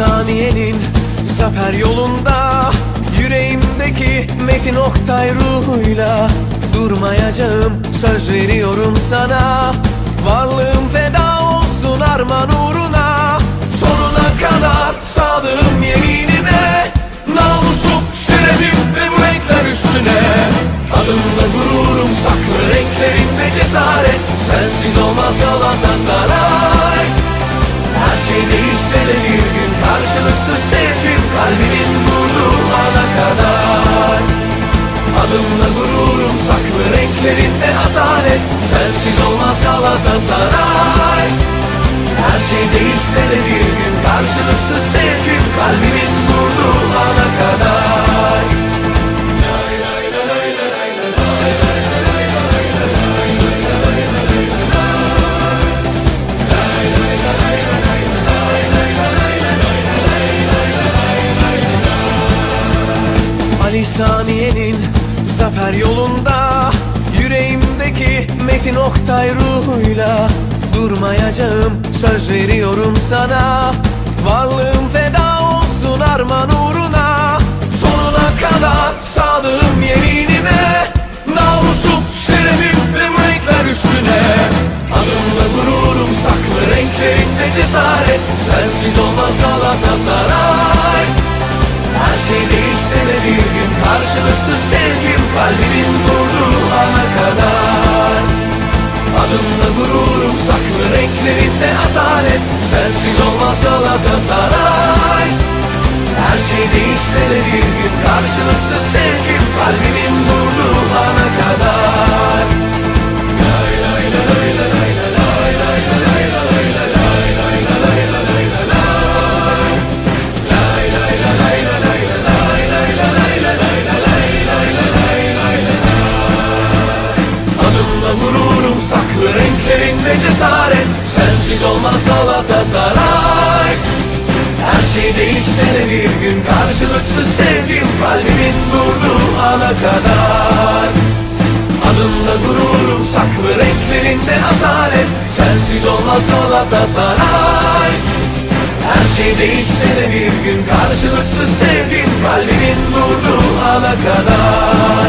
Samiye'nin zafer yolunda Yüreğimdeki Metin Oktay ruhuyla Durmayacağım söz veriyorum sana. Varlığım feda olsun arman uğruna Sonuna kadar sadığım yeminime Namusum, şerefim ve bu renkler üstüne. Adımda gururum saklı renklerinde cesaret Sensiz olmaz Galatasaray saklı renklerinde asalet Sensiz olmaz Galatasaray. Her şey değişse de bir gün karşılıksız sevgim Kalbimin vurduğu ana kadar. Ali Samiye'nin zafer yolunda Metin Oktay ruhuyla Durmayacağım söz veriyorum sana. Varlığım feda olsun arman uğruna. Sonuna kadar sadığım yeminime Namusum, şerefim ve bu renkler üstüne. Adımla gururum saklı renklerinde cesaret. Sensiz olmaz Galatasaray gururum saklı renklerinde asalet Sensiz olmaz Galatasaray. Her şey değişse de bir gün karşılıksız sevgim. Kalbimin vurduğu ana kadar renklerinde cesaret. Sensiz olmaz Galatasaray. Her şey değişse de bir gün karşılıksız sevgim Kalbimin durduğu ana kadar. Adımla gururum saklı renklerinde asalet Sensiz olmaz Galatasaray. Her şey değişse de bir gün karşılıksız sevgim Kalbimin durduğu ana kadar